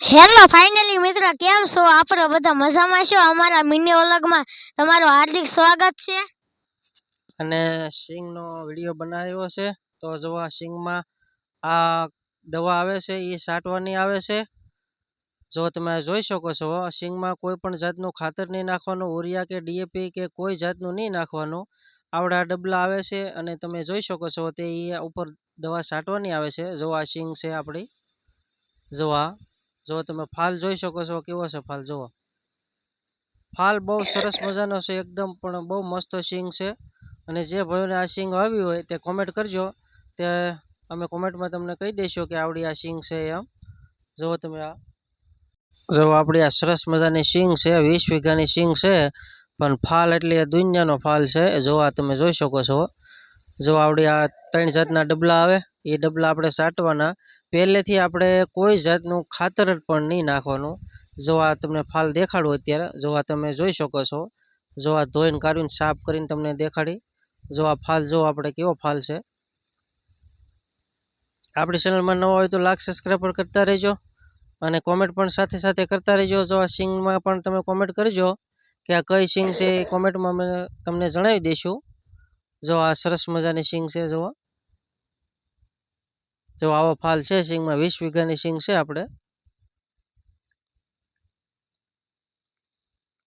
Hello finally મિત્રો, કેમ છો? આપણે બધા મજામાં છો? અમારા મિની ઓલગમાં તમારું હાર્દિક સ્વાગત છે. અને સિંગનો વીડિયો બનાવ્યો છે. તો જો સિંગમાં આ દવા આવે છે, એ છાંટવાની આવે છે. જો તમે જોઈ શકો છો સિંગમાં કોઈ પણ જાતનું ખાતર નહીં નાખવાનું ઉરિયા કે ડીએપી કે કોઈ જાતનું નહીં નાખવાનું. આવડા ડબલા આવે છે અને તમે જોઈ શકો છો તે એ ઉપર દવા છાંટવાની આવે છે. જો સિંગ છે આપણી જો આ જો તમે ફાલ જોઈ શકો છો, કેવો છે ફાલ? જુઓ. ફાલ બહુ સરસ મજાનો છે, એકદમ પણ બહુ મસ્ત સિંગ છે. અને જે ભાઈઓને આ સિંગ આવી હોય તે કોમેન્ટ કરજો. તે અમે કોમેન્ટમાં તમને કહી દઈશું કે આવડી આ સિંગ છે એમ. જુઓ તમે આ. જો આપણી આ સરસ મજાની સિંગ છે, વીસ વીઘાની સિંગ છે. પણ ફાલ એટલે દુનિયાનો ફાલ છે. જો આ તમે જોઈ શકો છો. જો આવડી આ ત્રણ જાતના ડબલા આવે, એ ડબલા આપણે સાટવાના. પહેલેથી આપણે કોઈ જાતનું ખાતર પણ નહીં નાખવાનું. જો આ તમને ફાલ દેખાડું અત્યારે, જો આ તમે જોઈ શકો છો. જો આ ધોઈને કાઢીને સાફ કરીને તમને દેખાડી. જો આ ફાલ, જો આપણે કેવો ફાલ છે. આપણી ચેનલમાં નવા હોય તો લાખ સબસ્ક્રાઈબર કરતા રહેજો. અને કોમેન્ટ પણ સાથે સાથે કરતા રહેજો. જો આ સિંગમાં પણ તમે કોમેન્ટ કરજો કે આ કઈ સિંગ છે એ કોમેન્ટમાં અમે તમને જણાવી દઈશું. જો આ સરસ મજાની સિંગ છે, જુઓ. જો આવો ફાલ છે સિંગમાં, વીસ વીઘાની સિંગ છે આપણે.